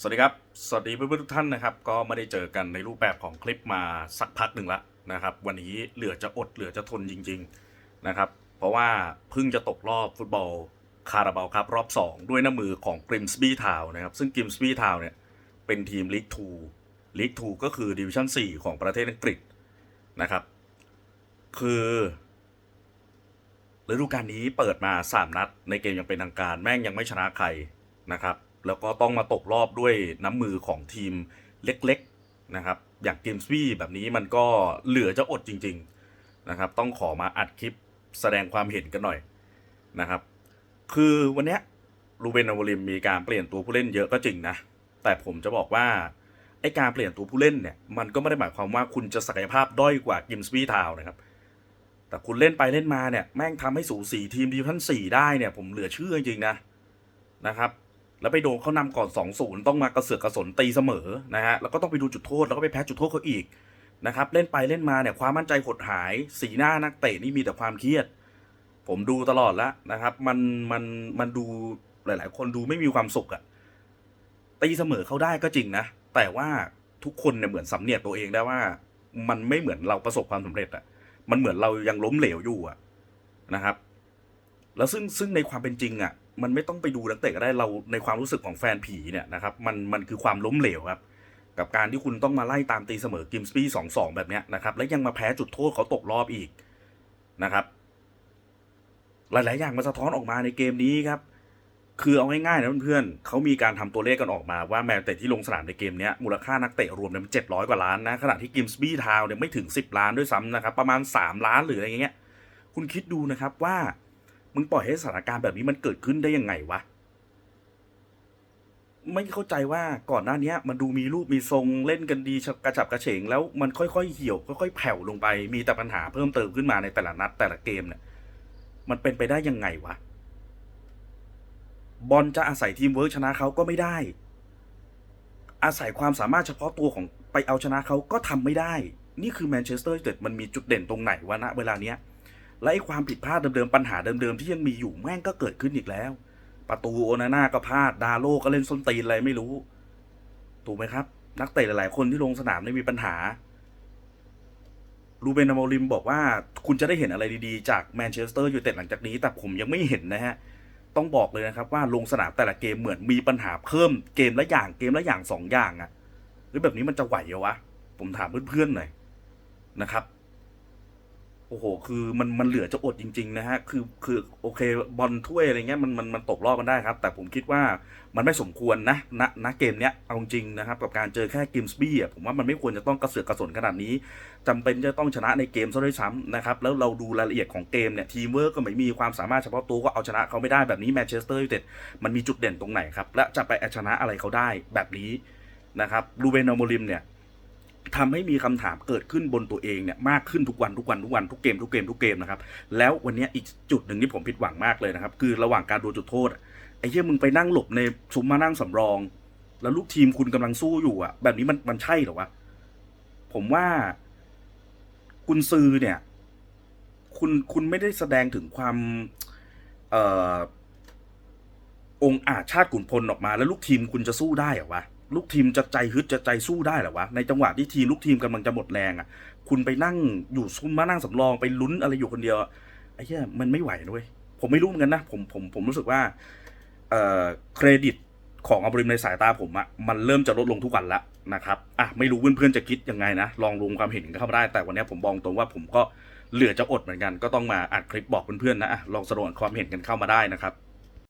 สวัสดีครับ สวัสดีเพื่อนๆทุกท่านนะครับ ก็ไม่ได้เจอกันในรูปแบบของคลิปมาสักพักหนึ่งละนะครับ วันนี้เหลือจะอดเหลือจะทนจริง ๆนะครับ เพราะว่าเพิ่งจะตกรอบฟุตบอลคาราบาวครับรอบ 2 ด้วยน้ำมือของกริมสบีทาวนะครับ ซึ่งกริมสบีทาวเนี่ยเป็นทีมลีก2ลีก2ก็คือดิวิชั่น4 ของประเทศอังกฤษนะครับ คือฤดูกาลนี้เปิดมา 3 นัด ในเกมยังเป็นทางการแม่งยังไม่ชนะใครนะครับ แล้วก็ต้องมาตกรอบด้วยน้ำมือของทีมเล็กๆนะครับ อย่างกิมสบี้แบบนี้มันก็เหลือจะอดจริง ๆนะครับ ต้องขอมาอัดคลิปแสดงความเห็นกันหน่อยนะครับ คือวันนี้ยรูเบนอวลิมมีการเปลี่ยนตัวผู้เล่นเยอะก็จริงนะ แต่ผมจะบอกว่าไอการเปลี่ยนตัวผู้เล่นเนี่ยมันก็ไม่ได้หมายความว่าคุณจะศักยภาพด้อยกว่ากิมสบี้ทาวนะครับ แต่คุณเล่นไปเล่นมาเนี่ยแม่งทำให้สูสีทีมดิวชั่นสี่ได้เนี่ยผมเหลือเชื่อจริงๆนะนะครับ แล้วไปโดนเขานำก่อน2-0ต้องมากระเสือกกระสนตีเสมอนะฮะแล้วก็ต้องไปดูจุดโทษแล้วก็ไปแพ้จุดโทษเขาอีกนะครับเล่นไปเล่นมาเนี่ยความมั่นใจหดหาย สีหน้านักเตะนี่มีแต่ความเครียด ผมดูตลอดแล้วนะครับ มันมันมันดูหลาย ๆ คนดูไม่มีความสุขอะตีเสมอเขาได้ก็จริงนะ แต่ว่าทุกคนเนี่ยเหมือนสำเนียกตัวเองได้ว่า มันไม่เหมือนเราประสบความสำเร็จอะมันเหมือนเรายังล้มเหลวอยู่อะนะครับ แล้วซึ่งซึ่งในความเป็นจริงอะ มันไม่ต้องไปดูนักเตะก็ได้เราในความรู้สึกของแฟนผีเนี่ยนะครับมันมันคือความล้มเหลวครับ กับการที่คุณต้องมาไล่ตามตีเสมอกิมสปี้สองสองแบบเนี้ยนะครับ แล้วยังมาแพ้จุดโทษเขาตกรอบอีกนะครับ หลาย ๆ อย่างมันสะท้อนออกมาในเกมนี้ครับคือเอาง่ายๆนะเพื่อนๆเขามีการทำตัวเลขกันออกมาว่าแมนเตะที่ลงสนามในเกมนี้มูลค่านักเตะรวมเนี่ยมันเจ็ดร้อยกว่าล้านนะขณะที่กิมสบี้ทาวเนี่ยไม่ถึงสิบล้านด้วยซ้ำนะครับ ประมาณสามล้านหรืออะไรเงี้ยคุณคิดดูนะครับว่า มึงปล่อยให้สถานการณ์แบบนี้มันเกิดขึ้นได้ยังไงวะ ไม่เข้าใจว่าก่อนหน้านี้มันดูมีรูปมีทรงเล่นกันดีกระฉับกระเฉง แล้วมันค่อยๆเหี่ยวค่อยๆแผ่วลงไป มีแต่ปัญหาเพิ่มเติมขึ้นมาในแต่ละนัดแต่ละเกมเนี่ย มันเป็นไปได้ยังไงวะบอลจะอาศัยทีมเวิร์กชนะเขาก็ไม่ได้ อาศัยความสามารถเฉพาะตัวของไปเอาชนะเขาก็ทำไม่ได้ นี่คือแมนเชสเตอร์ยูไนเต็ดมันมีจุดเด่นตรงไหนวะณเวลาเนี้ย และไอ้ความผิดพลาดเดิมๆปัญหาเดิมๆที่ยังมีอยู่แม่งก็เกิดขึ้นอีกแล้ว ประตูโอนาน่าก็พลาดดาโลก็เล่นส้นตีนอะไรไม่รู้ ถูกไหมครับ นักเตะหลายๆ คนที่ลงสนามเนี่มีปัญหารูเบนอมอริมบอกว่าคุณจะได้เห็นอะไรดีๆ จากแมนเชสเตอร์ยูไนเต็ดหลังจากนี้ แต่ผมยังไม่เห็นนะฮะ ต้องบอกเลยนะครับว่าลงสนามแต่ละเกมเหมือนมีปัญหาเพิ่มเกมละอย่างเกมละอย่างสองอย่างอะหรือแบบนี้มันจะไหวเหรอวะ ผมถามเพื่อนๆหน่อยนะครับ โอ้โห คือมันมันเหลือจะอดจริง ๆ นะฮะ คือคือโอเคบอลถ้วยอะไรเงี้ยมันมันมันตกรอบกันได้ครับ แต่ผมคิดว่ามันไม่สมควรนะณณเกมเนี้ยเอาจริงนะครับ กับการเจอแค่กิมสบี้อะผมว่ามันไม่ควรจะต้องกระเสือกกระสนขนาดนี้จำเป็นจะต้องชนะในเกมซะด้วยซ้ำนะครับ แล้วเราดูรายละเอียดของเกมเนี่ยทีมเวิร์กก็ไม่มีความสามารถเฉพาะตัวก็เอาชนะเขาไม่ได้แบบนี้แมนเชสเตอร์ยูไนเต็ดมันมีจุดเด่นตรงไหนครับและจะไปเอาชนะอะไรเขาได้แบบนี้นะครับลูเบนอโมริมเนี่ย ทำให้มีคำถามเกิดขึ้นบนตัวเองเนี่ยมากขึ้นทุกวันทุกวันทุกวันทุกเกมทุกเกมทุกเกมนะครับแล้ววันนี้อีกจุดหนึ่งที่ผมผิดหวังมากเลยนะครับ คือระหว่างการโดนจุดโทษไอ้เหี้ยมึงไปนั่งหลบในซุ้มมานั่งสำรอง แล้วลูกทีมคุณกำลังสู้อยู่อะ แบบนี้มันมันใช่หรอวะผมว่ากุนซือเนี่ย คุณคุณไม่ได้แสดงถึงความ เอ่อองอาจชาติขุนพลออกมา แล้วลูกทีมคุณจะสู้ได้หรอวะ ลูกทีมจะใจฮึดจะใจสู้ได้หรอวะ ในจังหวะที่ทีมลูกทีมกำลังจะหมดแรงอะ คุณไปนั่งอยู่ซุ้มมานั่งสำรองไปลุ้นอะไรอยู่คนเดียวไอ้เหี้ยมันไม่ไหวนะเว้ยผมไม่รู้เหมือนกันนะผมผมผมรู้สึกว่าเอ่อเครดิตของอับริมในสายตาผมอะมันเริ่มจะลดลงทุกวันละนะครับอะไม่รู้เพื่อนๆจะคิดยังไงนะลองลงความเห็นกันเข้ามาได้แต่วันนี้ผมบอกตรงว่าผมก็เหลือจะอดเหมือนกัน ก็ต้องมาอัดคลิปบอกเพื่อนๆนะลองแสดงความเห็นกันเข้ามาได้นะครับ